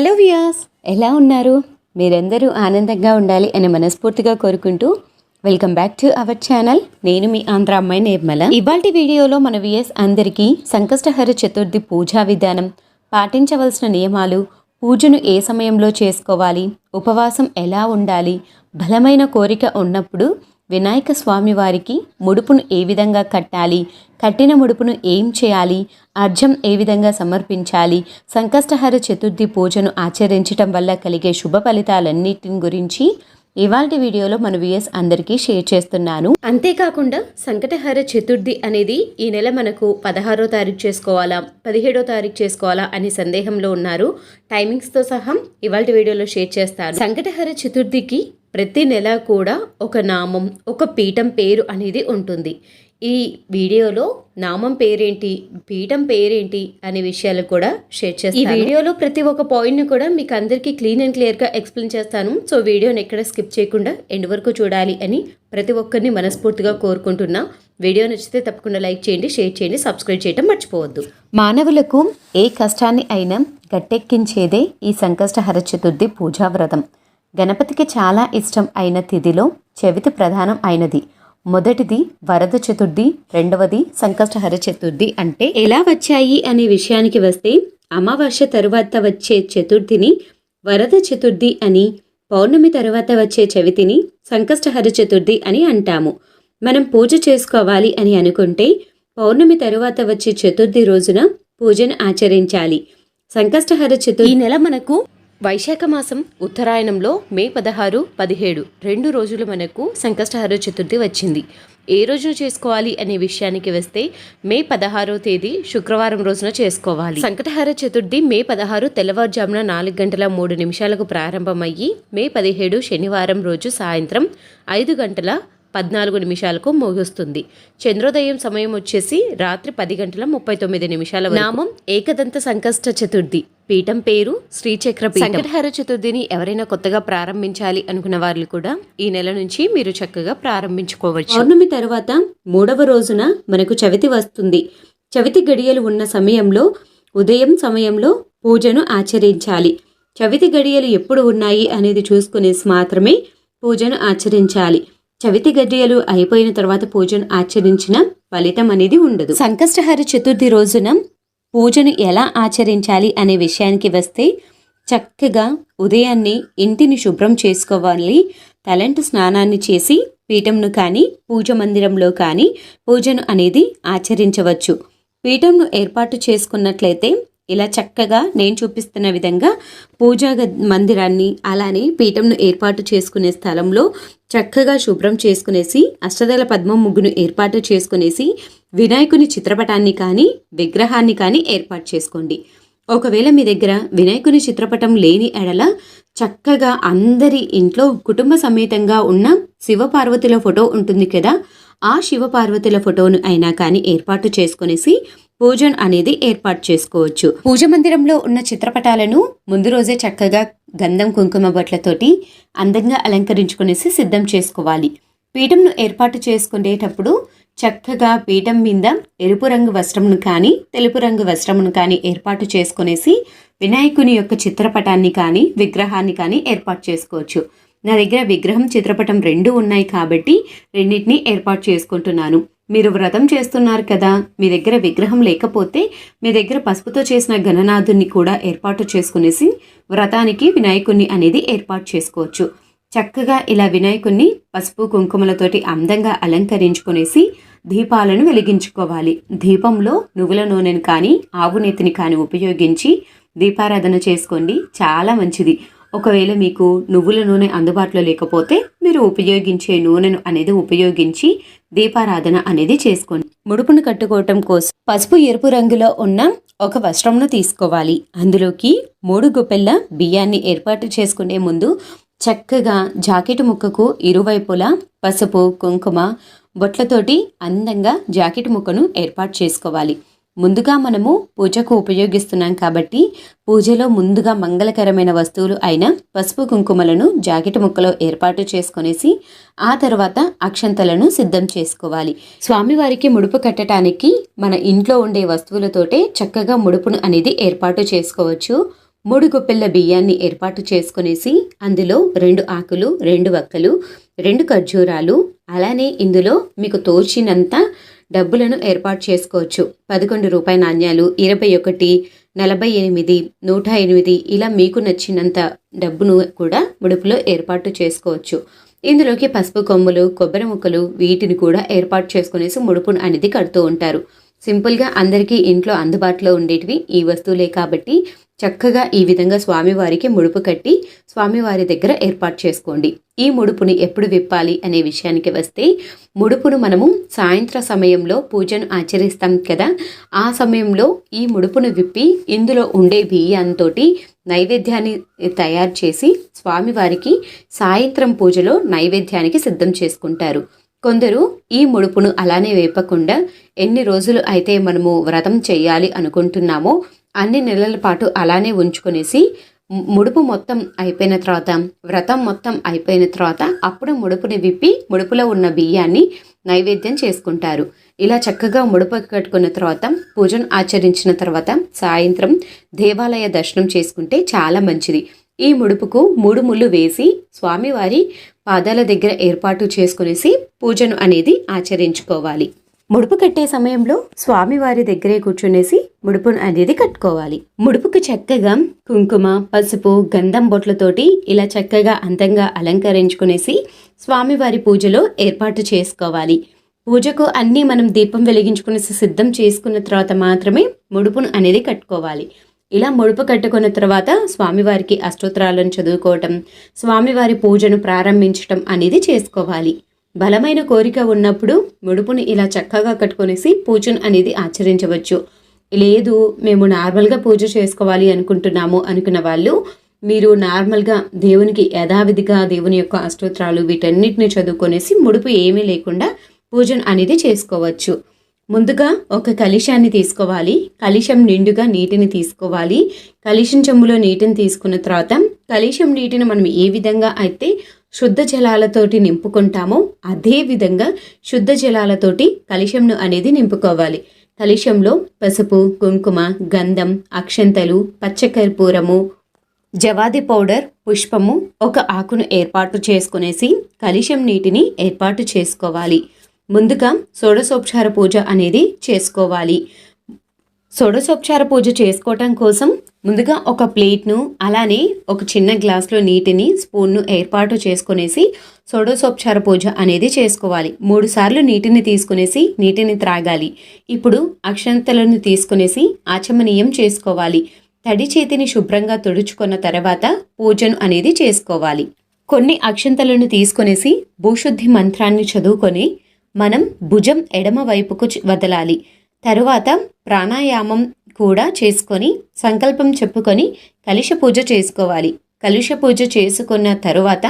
Hello వియాస్ ఎలా ఉన్నారు? మీరందరూ ఆనందంగా ఉండాలి అని మనస్ఫూర్తిగా కోరుకుంటూ welcome back to our channel. నేను మీ ఆంధ్ర అమ్మాయి నిర్మల. ఇవాల్టి వీడియోలో మన విఎస్ అందరికీ సంకష్టహర చతుర్థి పూజా విధానం పాటించవలసిన నియమాలు పూజను ఏ సమయంలో చేసుకోవాలి ఉపవాసం ఎలా ఉండాలి బలమైన కోరిక ఉన్నప్పుడు వినాయక స్వామి వారికి ముడుపును ఏ విధంగా కట్టాలి? కట్టిన ముడుపును ఏం చేయాలి? అర్ఘ్యం ఏ విధంగా సమర్పించాలి? సంకష్టహర చతుర్థి పూజను ఆచరించటం వల్ల కలిగే శుభ ఫలితాలన్నిటిని గురించి ఇవాళ వీడియోలో మన వ్యూయర్స్ అందరికీ షేర్ చేస్తున్నాను. అంతేకాకుండా సంకటహర చతుర్థి అనేది ఈ నెల మనకు పదహారో తారీఖు చేసుకోవాలా? పదిహేడో తారీఖు చేసుకోవాలా అనే సందేహంలో ఉన్నారు. టైమింగ్స్తో సహా ఇవాళ వీడియోలో షేర్ చేస్తాను. సంకటహర చతుర్థికి ప్రతి నెల కూడా ఒక నామం ఒక పీఠం పేరు అనేది ఉంటుంది. ఈ వీడియోలో నామం పేరేంటి పీఠం పేరేంటి అనే విషయాలు కూడా షేర్ చేస్తాను. ఈ వీడియోలో ప్రతి ఒక్క పాయింట్ని కూడా మీకు అందరికీ క్లీన్ అండ్ క్లియర్గా ఎక్స్ప్లెయిన్ చేస్తాను. సో వీడియోని ఎక్కడ స్కిప్ చేయకుండా ఎండ్ వరకు చూడాలి అని ప్రతి ఒక్కరిని మనస్ఫూర్తిగా కోరుకుంటున్నా. వీడియో నచ్చితే తప్పకుండా లైక్ చేయండి షేర్ చేయండి సబ్స్క్రైబ్ చేయడం మర్చిపోవద్దు. మానవులకు ఏ కష్టాన్ని అయినా గట్టెక్కించేదే ఈ సంకష్టహర చతుర్థి పూజా వ్రతం గణపతికి చాలా ఇష్టం అయిన తిథిలో చవితి ప్రధానం అయినది. మొదటిది వరద చతుర్థి రెండవది సంకష్టహర చతుర్థి అంటే ఎలా వచ్చాయి అనే విషయానికి వస్తే అమావాస్య తరువాత వచ్చే చతుర్థిని వరద చతుర్థి అని పౌర్ణమి తర్వాత వచ్చే చవితిని సంకష్టహర చతుర్థి అని అంటాము. మనం పూజ చేసుకోవాలి అని అనుకుంటే పౌర్ణమి తరువాత వచ్చే చతుర్థి రోజున పూజను ఆచరించాలి. సంకష్టహర చతుర్థి ఈ నెల మనకు వైశాఖ మాసం ఉత్తరాయణంలో మే పదహారు పదిహేడు రెండు రోజులు మనకు సంకష్టహర చతుర్థి వచ్చింది. ఏ రోజున చేసుకోవాలి అనే విషయానికి వస్తే మే పదహారో తేదీ శుక్రవారం రోజున చేసుకోవాలి. సంకటహర చతుర్థి మే పదహారు తెల్లవారుజామున నాలుగు గంటల మూడు నిమిషాలకు ప్రారంభమయ్యి మే పదిహేడు శనివారం రోజు సాయంత్రం ఐదు గంటల పద్నాలుగు నిమిషాలకు ముగుస్తుంది. చంద్రోదయం సమయం వచ్చేసి రాత్రి పది గంటల ముప్పై తొమ్మిది నిమిషాల నామం ఏకదంత సంకష్ట చతుర్థి. పీఠం పేరు శ్రీచక్ర సంకటహర చతుర్థిని ఎవరైనా కొత్తగా ప్రారంభించాలి అనుకున్న వాళ్ళు కూడా ఈ నెల నుంచి మీరు చక్కగా ప్రారంభించుకోవచ్చు. పౌర్ణమి తర్వాత మూడవ రోజున మనకు చవితి వస్తుంది. చవితి గడియలు ఉన్న సమయంలో ఉదయం సమయంలో పూజను ఆచరించాలి. చవితి గడియలు ఎప్పుడు ఉన్నాయి అనేది చూసుకునేసి మాత్రమే పూజను ఆచరించాలి. చవితి గడియలు అయిపోయిన తర్వాత పూజను ఆచరించిన ఫలితం అనేది ఉండదు. సంకష్టహర చతుర్థి రోజున పూజను ఎలా ఆచరించాలి అనే విషయానికి వస్తే చక్కగా ఉదయాన్నే ఇంటిని శుభ్రం చేసుకోవాలి తలంటు స్నానాన్ని చేసి పీఠంను కానీ పూజ మందిరంలో కానీ పూజను అనేది ఆచరించవచ్చు. పీఠంను ఏర్పాటు చేసుకున్నట్లయితే ఇలా చక్కగా నేను చూపిస్తున్న విధంగా పూజా మందిరాన్ని అలానే పీఠంను ఏర్పాటు చేసుకునే స్థలంలో చక్కగా శుభ్రం చేసుకునేసి అష్టదళ పద్మం ముగ్గును ఏర్పాటు చేసుకునేసి వినాయకుని చిత్రపటాన్ని కానీ విగ్రహాన్ని కానీ ఏర్పాటు చేసుకోండి. ఒకవేళ మీ దగ్గర వినాయకుని చిత్రపటం లేని ఎడల చక్కగా అందరి ఇంట్లో కుటుంబ సమేతంగా ఉన్న శివపార్వతుల ఫోటో ఉంటుంది కదా ఆ శివపార్వతుల ఫోటోను అయినా కానీ ఏర్పాటు చేసుకునేసి పూజన్ అనేది ఏర్పాటు చేసుకోవచ్చు. పూజ మందిరంలో ఉన్న చిత్రపటాలను ముందు రోజే చక్కగా గంధం కుంకుమ బొట్లతోటి అందంగా అలంకరించుకునేసి సిద్ధం చేసుకోవాలి. పీఠంను ఏర్పాటు చేసుకునేటప్పుడు చక్కగా పీఠం మీద ఎరుపు రంగు వస్త్రమును కానీ తెలుపు రంగు వస్త్రమును కానీ ఏర్పాటు చేసుకునేసి వినాయకుని యొక్క చిత్రపటాన్ని కానీ విగ్రహాన్ని కానీ ఏర్పాటు చేసుకోవచ్చు. నా దగ్గర విగ్రహం చిత్రపటం రెండు ఉన్నాయి కాబట్టి రెండింటిని ఏర్పాటు చేసుకుంటున్నాను. మీరు వ్రతం చేస్తున్నారు కదా మీ దగ్గర విగ్రహం లేకపోతే మీ దగ్గర పసుపుతో చేసిన గణనాథుని కూడా ఏర్పాటు చేసుకునేసి వ్రతానికి వినాయకుణ్ణి అనేది ఏర్పాటు చేసుకోవచ్చు. చక్కగా ఇలా వినాయకుణ్ణి పసుపు కుంకుమలతోటి అందంగా అలంకరించుకునేసి దీపాలను వెలిగించుకోవాలి. దీపంలో నువ్వుల నూనెను కానీ ఆవు నెత్తిని కానీ ఉపయోగించి దీపారాధన చేసుకోండి. చాలా మంచిది. ఒకవేళ మీకు నువ్వుల నూనె అందుబాటులో లేకపోతే మీరు ఉపయోగించే నూనెను అనేది ఉపయోగించి దీపారాధన అనేది చేసుకోండి. ముడుపును కట్టుకోవటం కోసం పసుపు ఎరుపు రంగులో ఉన్న ఒక వస్త్రంను తీసుకోవాలి. అందులోకి మూడు గుప్పెళ్ళ బియ్యాన్ని ఏర్పాటు చేసుకునే ముందు చక్కగా జాకెట్ ముక్కకు ఇరువైపులా పసుపు కుంకుమ బొట్లతోటి అందంగా జాకెట్ ముక్కను ఏర్పాటు చేసుకోవాలి. ముందుగా మనము పూజకు ఉపయోగిస్తున్నాం కాబట్టి పూజలో ముందుగా మంగళకరమైన వస్తువులు అయిన పసుపు కుంకుమలను జాకెట్ ముక్కలో ఏర్పాటు చేసుకునేసి ఆ తర్వాత అక్షంతలను సిద్ధం చేసుకోవాలి. స్వామివారికి ముడుపు కట్టడానికి మన ఇంట్లో ఉండే వస్తువులతోటే చక్కగా ముడుపును అనేది ఏర్పాటు చేసుకోవచ్చు. మూడు గుప్పెళ్ళ బియ్యాన్ని ఏర్పాటు చేసుకునేసి అందులో రెండు ఆకులు రెండు వక్కలు రెండు ఖర్జూరాలు అలానే ఇందులో మీకు తోచినంత డబ్బులను ఏర్పాటు చేసుకోవచ్చు. పదకొండు రూపాయి నాణ్యాలు ఇరవై ఒకటి నలభై ఎనిమిది నూట ఎనిమిది ఇలా మీకు నచ్చినంత డబ్బును కూడా ముడుపులో ఏర్పాటు చేసుకోవచ్చు. ఇందులోకి పసుపు కొమ్ములు కొబ్బరి ముక్కలు వీటిని కూడా ఏర్పాటు చేసుకునేసి ముడుపును అనేది కడుతూ ఉంటారు. సింపుల్గా అందరికీ ఇంట్లో అందుబాటులో ఉండేటివి ఈ వస్తువులే కాబట్టి చక్కగా ఈ విధంగా స్వామివారికి ముడుపు కట్టి స్వామివారి దగ్గర ఏర్పాటు చేసుకోండి. ఈ ముడుపుని ఎప్పుడు విప్పాలి అనే విషయానికి వస్తే ముడుపును మనము సాయంత్ర సమయంలో పూజను ఆచరిస్తాం కదా ఆ సమయంలో ఈ ముడుపును విప్పి ఇందులో ఉండే బియ్యంతో నైవేద్యాన్ని తయారు చేసి స్వామివారికి సాయంత్రం పూజలో నైవేద్యానికి సిద్ధం చేసుకుంటారు. కొందరు ఈ ముడుపును అలానే వేపకుండా ఎన్ని రోజులు అయితే మనము వ్రతం చేయాలి అనుకుంటున్నామో అన్ని నెలల పాటు అలానే ఉంచుకునేసి ముడుపు మొత్తం అయిపోయిన తర్వాత వ్రతం మొత్తం అయిపోయిన తర్వాత అప్పుడు ముడుపుని విప్పి ముడుపులో ఉన్న బియ్యాన్ని నైవేద్యం చేసుకుంటారు. ఇలా చక్కగా ముడుపు కట్టుకున్న తర్వాత పూజను ఆచరించిన తర్వాత సాయంత్రం దేవాలయ దర్శనం చేసుకుంటే చాలా మంచిది. ఈ ముడుపుకు మూడు ముళ్ళు వేసి స్వామివారి పాదాల దగ్గర ఏర్పాటు చేసుకునేసి పూజను అనేది ఆచరించుకోవాలి. ముడుపు కట్టే సమయంలో స్వామివారి దగ్గరే కూర్చునేసి ముడుపును అనేది కట్టుకోవాలి. ముడుపుకు చక్కగా కుంకుమ పసుపు గంధం బొట్లతోటి ఇలా చక్కగా అందంగా అలంకరించుకునేసి స్వామివారి పూజలో ఏర్పాటు చేసుకోవాలి. పూజకు అన్నీ మనం దీపం వెలిగించుకునేసి సిద్ధం చేసుకున్న తర్వాత మాత్రమే ముడుపును అనేది కట్టుకోవాలి. ఇలా ముడుపు కట్టుకున్న తర్వాత స్వామివారికి అష్టోత్తరాలను చదువుకోవటం స్వామివారి పూజను ప్రారంభించటం అనేది చేసుకోవాలి. బలమైన కోరిక ఉన్నప్పుడు ముడుపుని ఇలా చక్కగా కట్టుకునేసి పూజను అనేది ఆచరించవచ్చు. లేదు మేము నార్మల్గా పూజ చేసుకోవాలి అనుకుంటున్నాము అనుకున్న వాళ్ళు మీరు నార్మల్గా దేవునికి యథావిధిగా దేవుని యొక్క అష్టోత్తరాలు వీటన్నిటిని చదువుకొనేసి ముడుపు ఏమీ లేకుండా పూజను అనేది చేసుకోవచ్చు. ముందుగా ఒక కలిశాన్ని తీసుకోవాలి. కలిశం నిండుగా నీటిని తీసుకోవాలి. కలిశం చెంబులో నీటిని తీసుకున్న తర్వాత కలిశం నీటిని మనం ఏ విధంగా అయితే శుద్ధ జలాలతోటి నింపుకుంటామో అదే విధంగా శుద్ధ జలాలతోటి కలిశంను అనేది నింపుకోవాలి. కలిశంలో పసుపు కుంకుమ గంధం అక్షంతలు పచ్చకర్పూరము జవాది పౌడర్ పుష్పము ఒక ఆకును ఏర్పాటు చేసుకునేసి కలిశం నీటిని ఏర్పాటు చేసుకోవాలి. ముందుగా షోడశోపచార పూజ అనేది చేసుకోవాలి. షోడశోపచార పూజ చేసుకోవటం కోసం ముందుగా ఒక ప్లేట్ను అలానే ఒక చిన్న గ్లాస్లో నీటిని స్పూన్ను ఏర్పాటు చేసుకునేసి షోడశోపచార పూజ అనేది చేసుకోవాలి. మూడు సార్లు నీటిని తీసుకునేసి నీటిని త్రాగాలి. ఇప్పుడు అక్షంతలను తీసుకునేసి ఆచమనీయం చేసుకోవాలి. తడి చేతిని శుభ్రంగా తుడుచుకున్న తర్వాత పూజను అనేది చేసుకోవాలి. కొన్ని అక్షంతలను తీసుకునేసి భూశుద్ధి మంత్రాన్ని చదువుకొని మనం భుజం ఎడమ వైపుకు వదలాలి. తరువాత ప్రాణాయామం కూడా చేసుకొని సంకల్పం చెప్పుకొని కలుష పూజ చేసుకోవాలి. కలుష పూజ చేసుకున్న తరువాత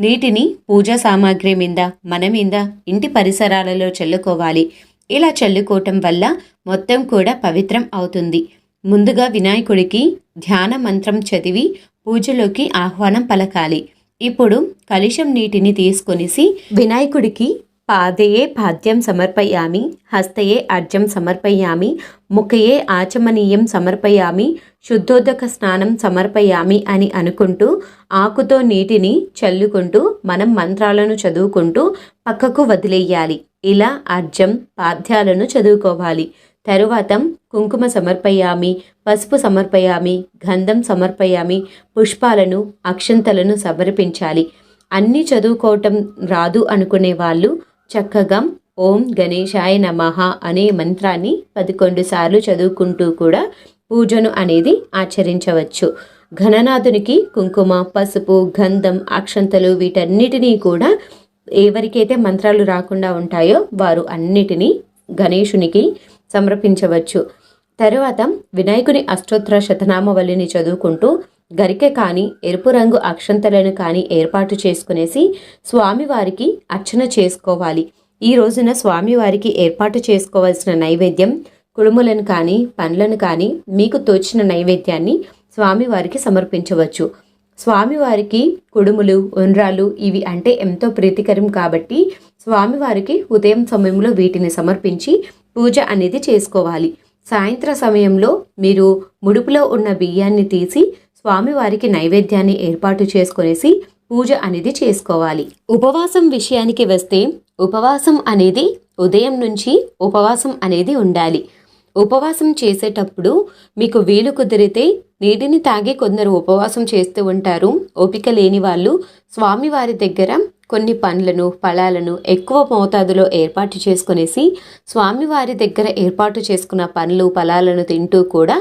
నీటిని పూజా సామాగ్రి మీద మన మీద ఇంటి పరిసరాలలో చల్లుకోవాలి. ఇలా చల్లుకోవటం వల్ల మొత్తం కూడా పవిత్రం అవుతుంది. ముందుగా వినాయకుడికి ధ్యాన మంత్రం చదివి పూజలోకి ఆహ్వానం పలకాలి. ఇప్పుడు కలుషం నీటిని తీసుకొనిసి వినాయకుడికి పాదయే పాద్యం సమర్పయామి హస్తయే అర్జం సమర్పయామి ముఖయే ఆచమనీయం సమర్పయామి శుద్ధోదక స్నానం సమర్పయామి అని అనుకుంటూ ఆకుతో నీటిని చల్లుకుంటూ మనం మంత్రాలను చదువుకుంటూ పక్కకు వదిలేయాలి. ఇలా అర్జం పాద్యాలను చదువుకోవాలి. తరువాత కుంకుమ సమర్పయామి పసుపు సమర్పయామి గంధం సమర్పయామి పుష్పాలను అక్షంతలను సమర్పించాలి. అన్నీ చదువుకోవటం రాదు అనుకునే వాళ్ళు చక్కగా ఓం గణేశాయ నమః అనే మంత్రాన్ని పదకొండు సార్లు చదువుకుంటూ కూడా పూజను అనేది ఆచరించవచ్చు. ఘననాథునికి కుంకుమ పసుపు గంధం అక్షంతలు వీటన్నిటినీ కూడా ఎవరికైతే మంత్రాలు రాకుండా ఉంటాయో వారు అన్నిటినీ గణేశునికి సమర్పించవచ్చు. తరువాత వినాయకుని అష్టోత్తర శతనామవల్లిని చదువుకుంటూ గరికె కానీ ఎరుపు రంగు అక్షంతలను కానీ ఏర్పాటు చేసుకునేసి స్వామివారికి అర్చన చేసుకోవాలి. ఈ రోజున స్వామివారికి ఏర్పాటు చేసుకోవాల్సిన నైవేద్యం కుడుములను కానీ పండ్లను కానీ మీకు తోచిన నైవేద్యాన్ని స్వామివారికి సమర్పించవచ్చు. స్వామివారికి కుడుములు ఉండ్రాలు ఇవి అంటే ఎంతో ప్రీతికరం కాబట్టి స్వామివారికి ఉదయం సమయంలో వీటిని సమర్పించి పూజ అనేది చేసుకోవాలి. సాయంత్ర సమయంలో మీరు ముడుపులో ఉన్న బియ్యాన్ని తీసి స్వామివారికి నైవేద్యాన్ని ఏర్పాటు చేసుకునేసి పూజ అనేది చేసుకోవాలి. ఉపవాసం విషయానికి వస్తే ఉపవాసం అనేది ఉదయం నుంచి ఉపవాసం అనేది ఉండాలి. ఉపవాసం చేసేటప్పుడు మీకు వీలు కుదిరితే నీటిని తాగి కొందరు ఉపవాసం చేస్తూ ఉంటారు. ఓపిక లేని వాళ్ళు స్వామివారి దగ్గర కొన్ని పండ్లను ఫలాలను ఎక్కువ మోతాదులో ఏర్పాటు చేసుకునేసి స్వామివారి దగ్గర ఏర్పాటు చేసుకున్న పండ్లు ఫలాలను తింటూ కూడా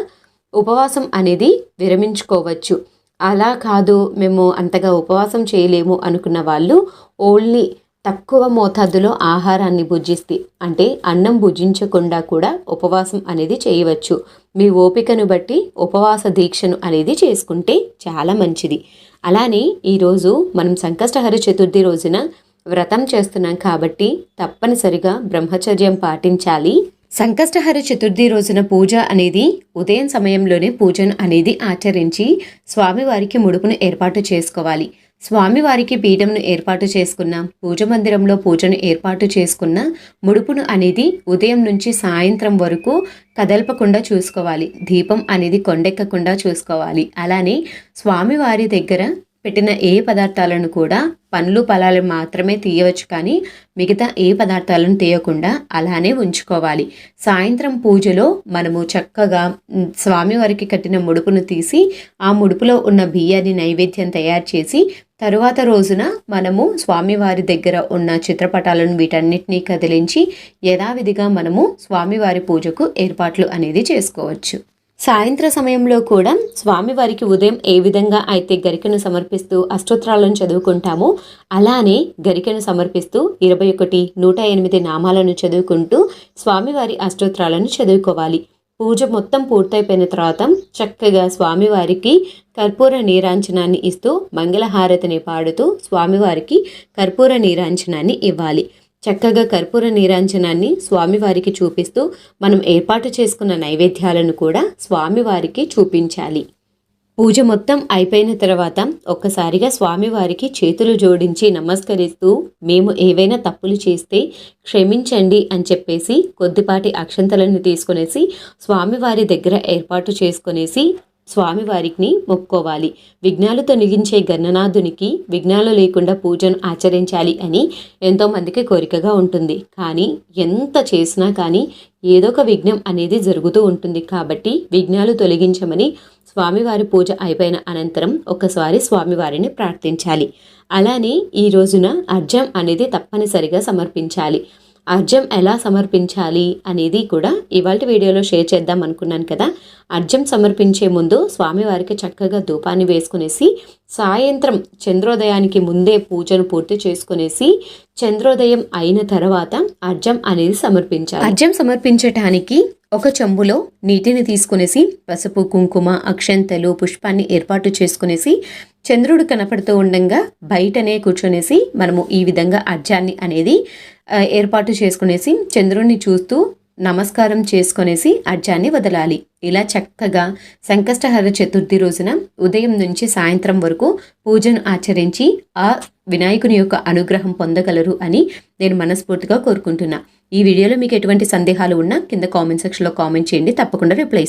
ఉపవాసం అనేది విరమించుకోవచ్చు. అలా కాదు మేము అంతగా ఉపవాసం చేయలేము అనుకున్న వాళ్ళు ఓన్లీ తక్కువ మోతాదులో ఆహారాన్ని భుజిస్తే అంటే అన్నం భుజించకుండా కూడా ఉపవాసం అనేది చేయవచ్చు. మీ ఓపికను బట్టి ఉపవాస దీక్షను అనేది చేసుకుంటే చాలా మంచిది. అలానే ఈరోజు మనం సంకష్టహర చతుర్థి రోజున వ్రతం చేస్తున్నాం కాబట్టి తప్పనిసరిగా బ్రహ్మచర్యం పాటించాలి. సంకష్టహర చతుర్థి రోజున పూజ అనేది ఉదయం సమయంలోనే పూజను అనేది ఆచరించి స్వామివారికి ముడుపును ఏర్పాటు చేసుకోవాలి. స్వామివారికి పీఠంను ఏర్పాటు చేసుకున్న పూజ మందిరంలో పూజను ఏర్పాటు చేసుకున్న ముడుపును అనేది ఉదయం నుంచి సాయంత్రం వరకు కదల్పకుండా చూసుకోవాలి. దీపం అనేది కొండెక్కకుండా చూసుకోవాలి. అలానే స్వామివారి దగ్గర పెట్టిన ఏ పదార్థాలను కూడా పండ్లు ఫలాలు మాత్రమే తీయవచ్చు. కానీ మిగతా ఏ పదార్థాలను తీయకుండా అలానే ఉంచుకోవాలి. సాయంత్రం పూజలో మనము చక్కగా స్వామివారికి కట్టిన ముడుపును తీసి ఆ ముడుపులో ఉన్న బియ్యాన్ని నైవేద్యం తయారు చేసి తరువాత రోజున మనము స్వామివారి దగ్గర ఉన్న చిత్రపటాలను వీటన్నిటినీ కదిలించి యథావిధిగా మనము స్వామివారి పూజకు ఏర్పాట్లు అనేది చేసుకోవచ్చు. సాయంత్ర సమయంలో కూడా స్వామివారికి ఉదయం ఏ విధంగా అయితే గరికను సమర్పిస్తూ అష్టోత్తరాలను చదువుకుంటామో అలానే గరికను సమర్పిస్తూ ఇరవై ఒకటి నూట ఎనిమిది నామాలను చదువుకుంటూ స్వామివారి అష్టోత్తరాలను చదువుకోవాలి. పూజ మొత్తం పూర్తయిపోయిన తర్వాత చక్కగా స్వామివారికి కర్పూర నీరాంచనాన్ని ఇస్తూ మంగళహారతిని పాడుతూ స్వామివారికి కర్పూర నీరాంచనాన్ని ఇవ్వాలి. చక్కగా కర్పూర నీరాంజనాన్ని స్వామివారికి చూపిస్తూ మనం ఏర్పాటు చేసుకున్న నైవేద్యాలను కూడా స్వామివారికి చూపించాలి. పూజ మొత్తం అయిపోయిన తర్వాత ఒక్కసారిగా స్వామివారికి చేతులు జోడించి నమస్కరిస్తూ మేము ఏవైనా తప్పులు చేస్తే క్షమించండి అని చెప్పేసి కొద్దిపాటి అక్షంతలను తీసుకునేసి స్వామివారి దగ్గర ఏర్పాటు చేసుకునేసి స్వామివారికి మొక్కోవాలి. విఘ్నాలు తొలగించే గణనాథునికి విఘ్నాలు లేకుండా పూజను ఆచరించాలి అని ఎంతోమందికి కోరికగా ఉంటుంది. కానీ ఎంత చేసినా కానీ ఏదో ఒక విఘ్నం అనేది జరుగుతూ ఉంటుంది. కాబట్టి విఘ్నాలు తొలగించమని స్వామివారి పూజ అయిపోయిన అనంతరం ఒకసారి స్వామివారిని ప్రార్థించాలి. అలానే ఈ రోజున అర్జం అనేది తప్పనిసరిగా సమర్పించాలి. అర్జం ఎలా సమర్పించాలి అనేది కూడా ఇవాళ వీడియోలో షేర్ చేద్దాం అనుకున్నాను కదా. అర్జం సమర్పించే ముందు స్వామివారికి చక్కగా ధూపాన్ని వేసుకునేసి సాయంత్రం చంద్రోదయానికి ముందే పూజను పూర్తి చేసుకునేసి చంద్రోదయం అయిన తర్వాత అర్జం అనేది సమర్పించాలి. అర్జం సమర్పించటానికి ఒక చెంబులో నీటిని తీసుకునేసి పసుపు కుంకుమ అక్షంతలు పుష్పాన్ని ఏర్పాటు చేసుకునేసి చంద్రుడు కనపడుతూ ఉండంగా బయటనే కూర్చొనేసి మనము ఈ విధంగా అర్జాన్ని అనేది ఏర్పాటు చేసుకునేసి చంద్రుడిని చూస్తూ నమస్కారం చేసుకునేసి అర్జాన్ని వదలాలి. ఇలా చక్కగా సంకష్టహర చతుర్థి రోజున ఉదయం నుంచి సాయంత్రం వరకు పూజను ఆచరించి ఆ వినాయకుని యొక్క అనుగ్రహం పొందగలరు అని నేను మనస్ఫూర్తిగా కోరుకుంటున్నా. ఈ వీడియోలో మీకు ఎటువంటి సందేహాలు ఉన్నా కింద కామెంట్ సెక్షన్లో కామెంట్ చేయండి. తప్పకుండా రిప్లై